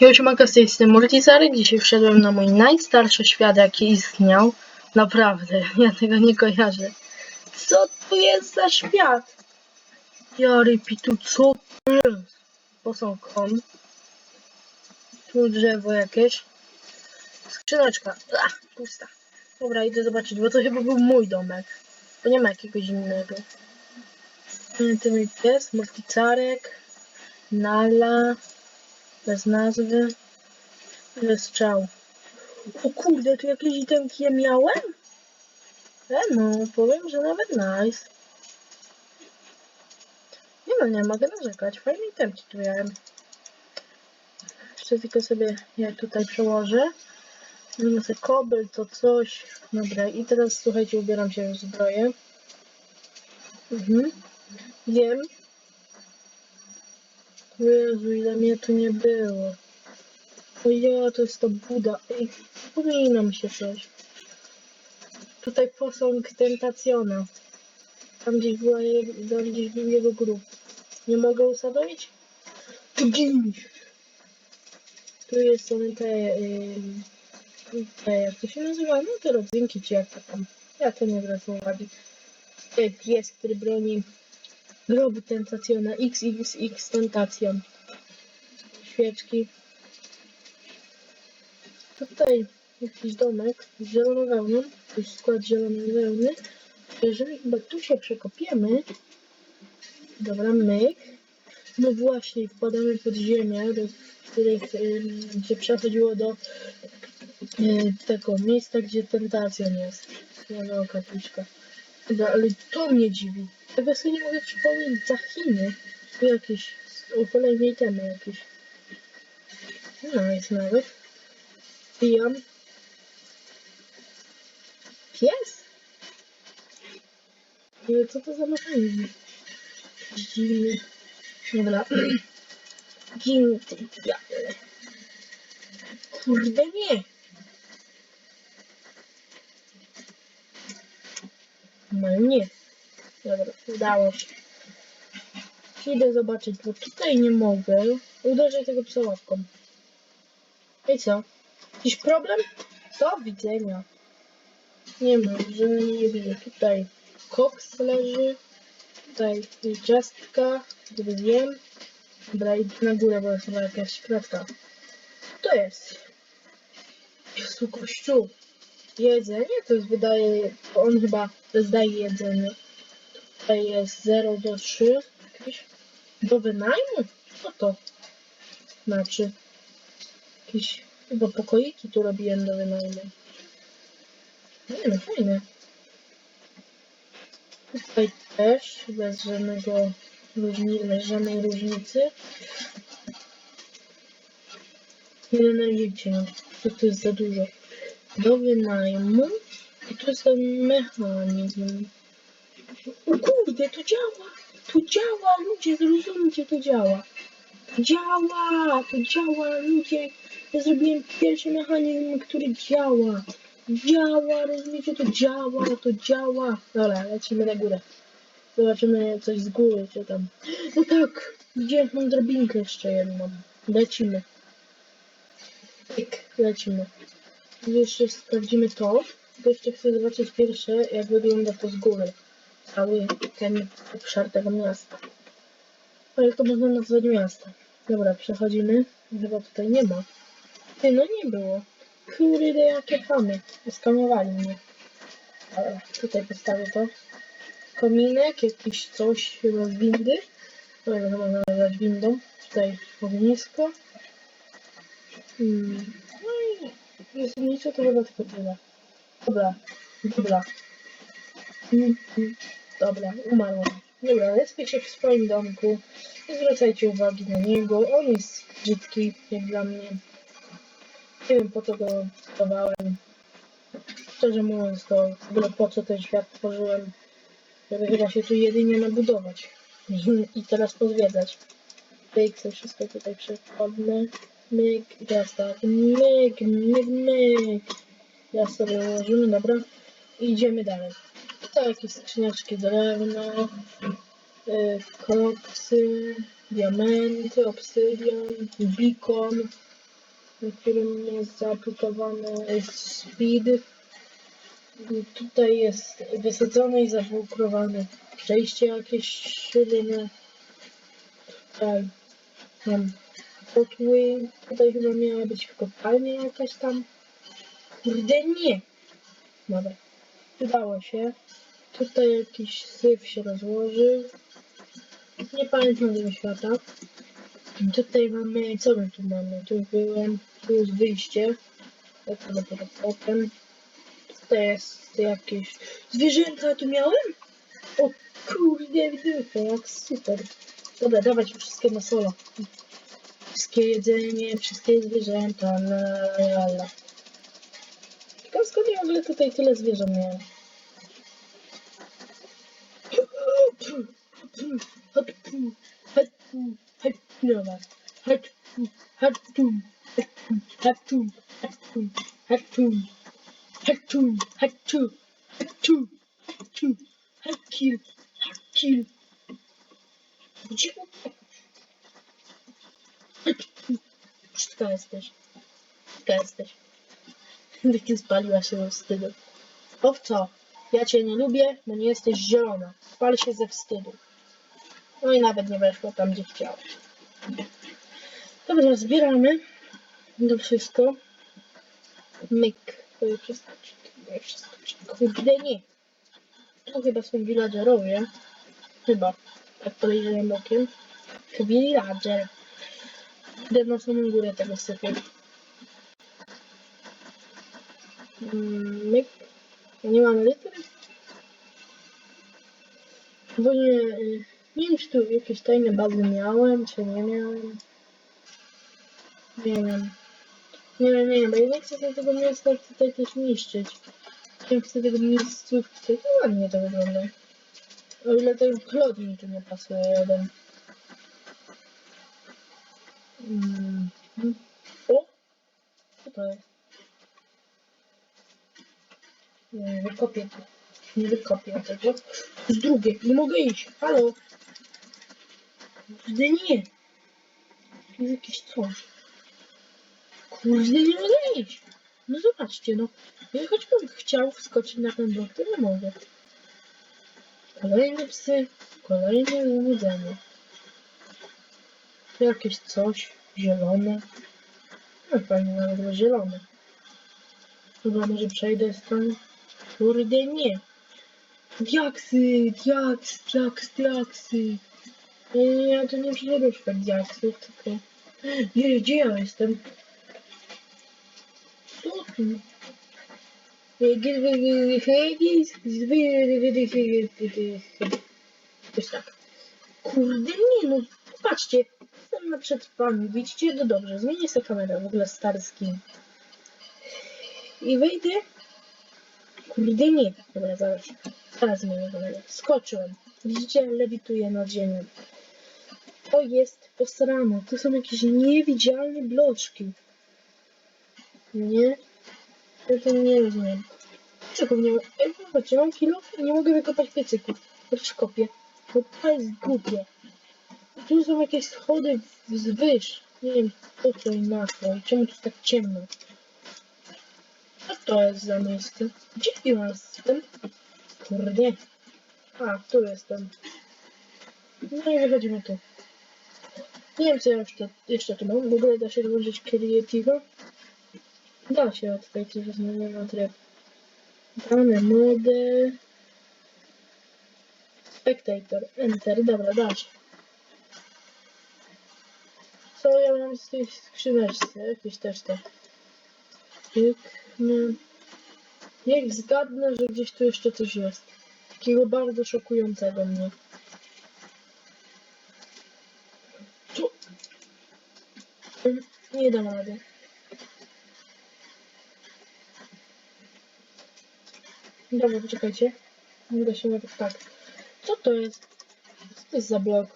Ja mogę z tej strony Murtizary. Dzisiaj wszedłem na mój najstarszy świat, jaki istniał. Naprawdę, ja tego nie kojarzę. Co to jest za świat? Jary pitu, co to jest? Posąg kon. Tu drzewo jakieś. Skrzyneczka. Ach, pusta. Dobra, idę zobaczyć, bo to chyba był mój domek. Bo nie ma jakiegoś innego. Tu mój pies, Murticarek. Nala. Bez nazwy. Strzał. O kurde, tu jakieś itemki ja miałem? E no, powiem, że nawet nice. Nie no, nie mogę narzekać. Fajne itemki tu miałem. Jeszcze tylko sobie je tutaj przełożę. Wyniosę kobyl, to coś. Dobra, i teraz słuchajcie, ubieram się w zbroję. Mhm. Wiem. Jezu, ile mnie tu nie było. O ja, to jest to Buda. Ej, przypomina mi się coś. Tutaj posąg Tentacjona. Tam gdzieś, była tam gdzieś był jego grób. Nie mogę usadowić? Tu gdzieś. Tu jest są te, ym, te, jak to się nazywa? No te rodzynki, czy jak to tam. Ja to nie uwagi. Tutaj pies, który broni grobu Tentacjona. XXX Tentacjon. Świeczki. Tutaj jakiś domek z zieloną jest skład zielonej wełny. Jeżeli chyba tu się przekopiemy. Dobra, myk. No właśnie, wpadamy pod ziemię, do których ym, się przechodziło do y, tego miejsca, gdzie tentacjon jest. No, kapliczka. Ale to mnie dziwi. Tego sobie nie mogę przypomnieć za Chiny. Tu jakieś o kolejnej temy jakieś. No jest nawet. Pijam. Pies? Nie, co to za mechanizm? Dziwny. Dobra. Gin, ty diable. Kurde nie. No nie. Dobra, udało się. Idę zobaczyć, bo tutaj nie mogę. Uderzę tego psa łapką. I co? Jakiś problem? Do widzenia. Nie ma, że nie widzę. Tutaj koks leży. Tutaj ciastka. Gdyby wiem. Dobra, idę na górę, bo jest chyba jakaś kratka. To jest. Jezu, kościół. Jedzenie to jest, wydaje, on chyba zdaje jedzenie. Tutaj jest 0 do 3. Jakieś do wynajmu? Co to znaczy? Jakieś chyba pokoiki tu robiłem do wynajmu. Nie no, fajne. Tutaj też bez żadnego różni, bez żadnej różnicy. Nie denerwujcie mnie. To, to jest za dużo. Do wynajmu. I tu jest ten mechanizm. O kurde, to działa! To działa, ludzie, zrozumcie, to działa. To działa, to działa, ludzie. Ja zrobiłem pierwszy mechanizm, który działa. Działa, rozumiecie, to działa, to działa. Dobra, lecimy na górę. Zobaczymy coś z góry, co tam. No tak, gdzie mam drabinkę jeszcze jedną. Lecimy. Tyk, lecimy. Jeszcze sprawdzimy to. Tylko jeszcze chcę zobaczyć pierwsze, jak wygląda to z góry cały ten obszar tego miasta. No jak to można nazwać miasto? Dobra, przechodzimy. Chyba tutaj nie ma. Ty, no nie było. Kurde, jakie famy. Skamowali mnie. Dobra, tutaj postawię to. Kominek, jakiś coś chyba z windy. To można nazwać windą. Tutaj ognisko. Hmm. No i zasadniczo to chyba tylko tyle. Dobra, dobra. Dobra, umarłam. Dobra, respię się w swoim domku. Nie zwracajcie uwagi na niego. On jest brzydki, jak dla mnie. Nie wiem po co go stawałem. Szczerze mówiąc, to w ogóle po co ten świat tworzyłem. Żeby chyba się tu jedynie nabudować. I teraz pozwiedzać. Myk, sobie wszystko tutaj przechodne. Myk, i teraz tak. Myk, myk, myk. Sobie ułożymy, dobra. I idziemy dalej. Tutaj jakieś skrzyneczki drewno, y, koksy, diamenty, obsydian, beacon, na którym jest zaaplikowany speed. I tutaj jest wysadzone i zawłókrowane przejście jakieś szyny. Tutaj mam kotły. Tutaj chyba miała być kopalnia jakaś tam. Kurde nie! Dobra. Udało się. Tutaj jakiś syf się rozłożył. Nie pamiętam tego świata. Tutaj mamy, co my tu mamy? Tu byłem, tu jest wyjście. To dopiero potem. Tutaj jest jakieś zwierzęta tu miałem? O kurde, widzę, jak super. Dobra, dawać wszystkie na solo. Wszystkie jedzenie, wszystkie zwierzęta, la la la. Ciekawe skąd ja w ogóle tutaj tyle zwierząt miałem. hachu, hachu, hachu, hachu, hachu, hachu, hachu, hakil, hakil. Gdzie Wszystko jesteś. Wszystko jesteś. Taki spaliła się ze wstydu. Owco, ja cię nie lubię, bo nie jesteś zielona. Spal się ze wstydu. No i nawet nie weszło tam, gdzie chciałeś. Dobra, zbieramy to wszystko. Myk. To jest przeskoczyć. Kurde, nie. To chyba są villagerowie. Chyba. Tak podejrzewam bokiem. To villager. Idę na samą górę tego. Mm, Myk. Nie mamy liter? Bo nie, nie wiem, czy tu jakieś tajne bazy miałem, czy nie miałem. Nie wiem. Nie wiem, nie wiem, ja nie chcę tego miasta tutaj też niszczyć. Nie chcę tego miejscówki. To ładnie to wygląda. O ile ten klot tu nie pasuje jeden. Mm. O! Co to jest? Nie, wykopię to. Nie wykopię tego. Z drugie, nie mogę iść. Halo? Kurde nie. Tu jest jakieś coś. Kurde nie mogę iść. No zobaczcie, no. Ja choćbym chciał wskoczyć na ten blok, to nie mogę. Kolejne psy, kolejne wyłudzenie. Tu jakieś coś zielone. No fajnie nawet zielone. Chyba może przejdę stąd. Kurde nie. Diaksy, diaks, diaks, diaksy. Nie, ja tu nie przyszedłem szukać diaksów, tylko... Nie, gdzie ja jestem? Jakoś tak. Kurde nie no, patrzcie. Jestem na przetrwaniu, widzicie? No dobrze, zmienię sobie kamerę, w ogóle stary skin. I wejdę. Kurde nie. Dobra, zaraz. Zaraz zmienię kamerę. Skoczyłem. Widzicie? Lewituję nad ziemią. To jest posrane. To są jakieś niewidzialne bloczki. Nie? Ja to nie rozumiem. Czego nie Ej, zobaczcie, mam kilo i nie mogę wykopać piecyków. Chociaż kopię. Bo to jest głupie. Tu są jakieś schody wzwyż. Nie wiem po co i na co. I czemu tu tak ciemno. Co to jest za miejsce? Gdzie ja jestem? Kurde. A, tu jestem. No i wychodzimy tu. Nie wiem co ja jeszcze, jeszcze tu mam. W ogóle da się włączyć Creative'a. Da się od tej coś zmieniona tryb. Dane mody. Spectator. Enter. Dobra, da się. Co ja mam z tej skrzyneczce? Jakieś też te. Kliknę. Niech zgadnę, że gdzieś tu jeszcze coś jest. Takiego bardzo szokującego mnie. Co? Nie dam rady. Dobra, poczekajcie. Uda się nawet tak. Co to jest? Co to jest za blok?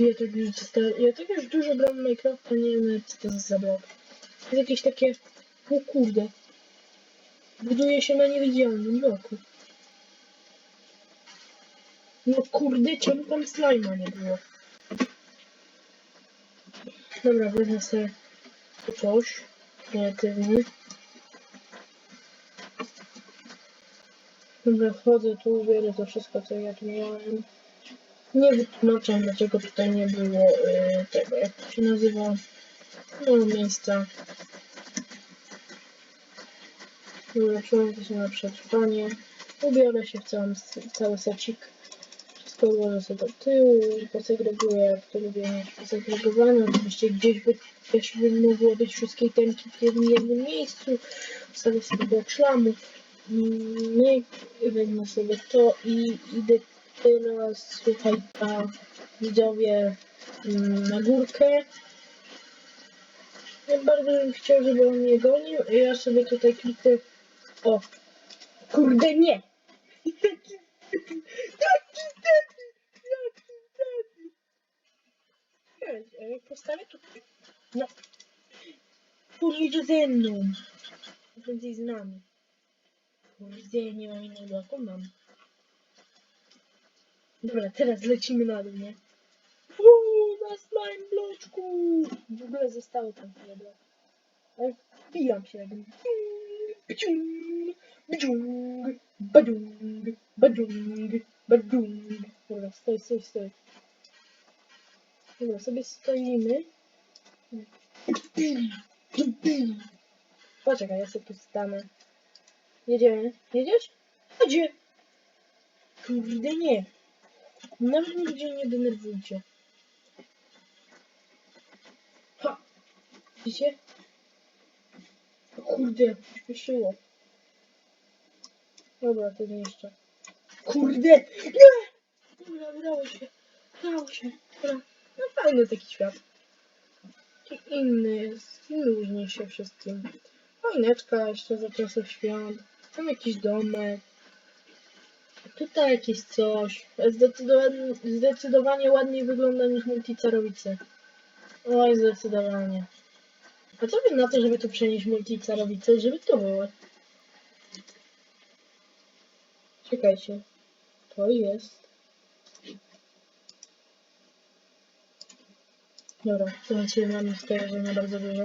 Ja tak już, ja tak już dużo gram Minecrafta, nie wiem co to jest za blok. To jest jakieś takie... O kurde. Buduje się na niewidzialnym bloku. No kurde, czemu tam slajma nie było? Dobra, wezmę sobie coś kreatywny. Dobra, wchodzę tu, biorę to wszystko, co ja tu miałem. Nie wytłumaczam, dlaczego tutaj nie było y, tego, jak to się nazywa, no miejsca. Dobra, przełączę się na przetrwanie. Ubiorę się w cały, cały secik. Wszystko ułożę sobie do tyłu, posegreguję, jak to lubię mieć posegregowane. Oczywiście gdzieś by też by mogło być wszystkie itemki w jednym, jednym miejscu. Wstawię sobie blok szlamu. Myk, wezmę sobie to i idę teraz, słuchaj, ta widzowie mm, na górkę. Ja bardzo bym chciał, żeby on mnie gonił, a ja sobie tutaj kliknę. O! Kurde nie! Debil! Jaki debil! Wiesz, a jak postawię tutaj. No. Pójdzie ze mną. Więcej z nami. Kurde, nie mam innego bloku, mam. Dobra, teraz lecimy na dół, nie? Uuu, na slime bloczku! W ogóle zostało tam tyle blok. Ale wbijam się jak... Bciung, bciung, badung, badung, badung. Dobra, stoi, stoi, stoi. Dobra, sobie stoimy. Poczekaj, ja sobie tu stanę. Jedziemy. Jedziesz? Jedzie! Kurde nie. Nawet nigdzie nie denerwujcie. Ha! Widzicie? Kurde, śpieszyło. Dobra, to nie jeszcze. Kurde! Nie! Dobra, udało się. Udało się. Dobra. No fajny taki świat. Taki inny jest. I luźniej się wszystkim. Fajneczka jeszcze za czasów świąt. Tam jakiś domek. Tutaj jakieś coś. Zdecydowanie, zdecydowanie ładniej wygląda niż multicarowice. Oj, zdecydowanie. A co wy na to, żeby tu przenieść multicarowice, żeby to było? Czekajcie. To jest. Dobra, to się mamy skojarzenia bardzo duże.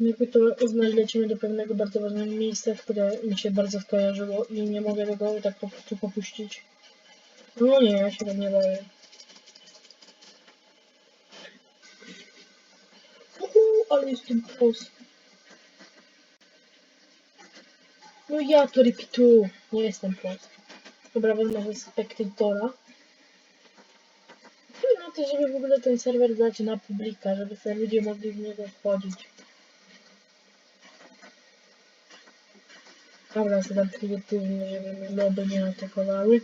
Jakby to uznać, lecimy do pewnego bardzo ważnego miejsca, które mi się bardzo skojarzyło i nie mogę tego tak po prostu popuścić. No nie, ja się tam nie boję. Uhu, ale jestem pros. No ja to repeatu. Nie jestem pros. Dobra, wezmę ze spektatora. Na to, żeby w ogóle ten serwer dać na publika, żeby ludzie mogli w niego wchodzić. Dobra, zadam prymitywny, żeby moby nie atakowały.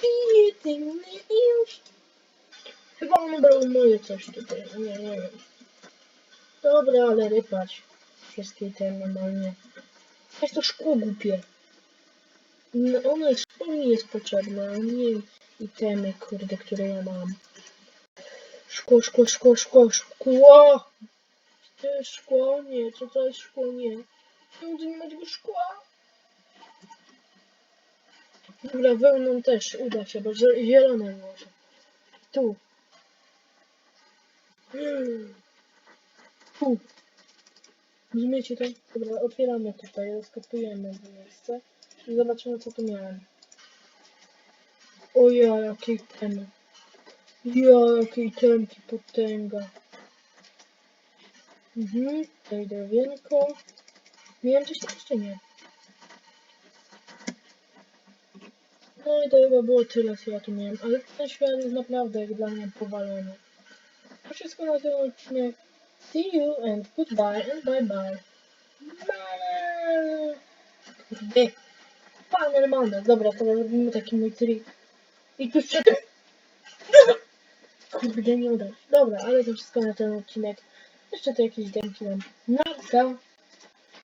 Prymitywny już. Chyba on brał moje coś tutaj, nie, nie wiem. Dobra, ale rypać. Wszystkie te normalnie. Jest to szkło głupie. No, ono jest, szkło mi jest potrzebne, a nie itemy, kurde, które ja mam. Szkło, szkło, szkło, szkło, szkło! To jest szkło? Nie, czy to jest szkło? Nie. Czemu tu nie ma tego szkła? Dobra, wełną też uda się, bo zie- zielone może. Tu. Tu. Rozumiecie to? Dobra, otwieramy tutaj, rozkopujemy to miejsce i zobaczymy co tu miałem. O ja, jakiej temy. Ja, jakiej temki potęga. Mhm, tutaj drewienko. Miałem coś jeszcze nie. No i to chyba było tyle, co ja tu miałem, ale ten świat jest naprawdę jak dla mnie powalony. To wszystko na tym odcinek. See you and goodbye and bye bye. Kurde. Paner mana. Dobra, teraz robimy taki mój trik. I tu przed... Kurde, nie uda się. Dobra, ale to wszystko na ten odcinek. Jeszcze tu jakieś demki mam. Narka!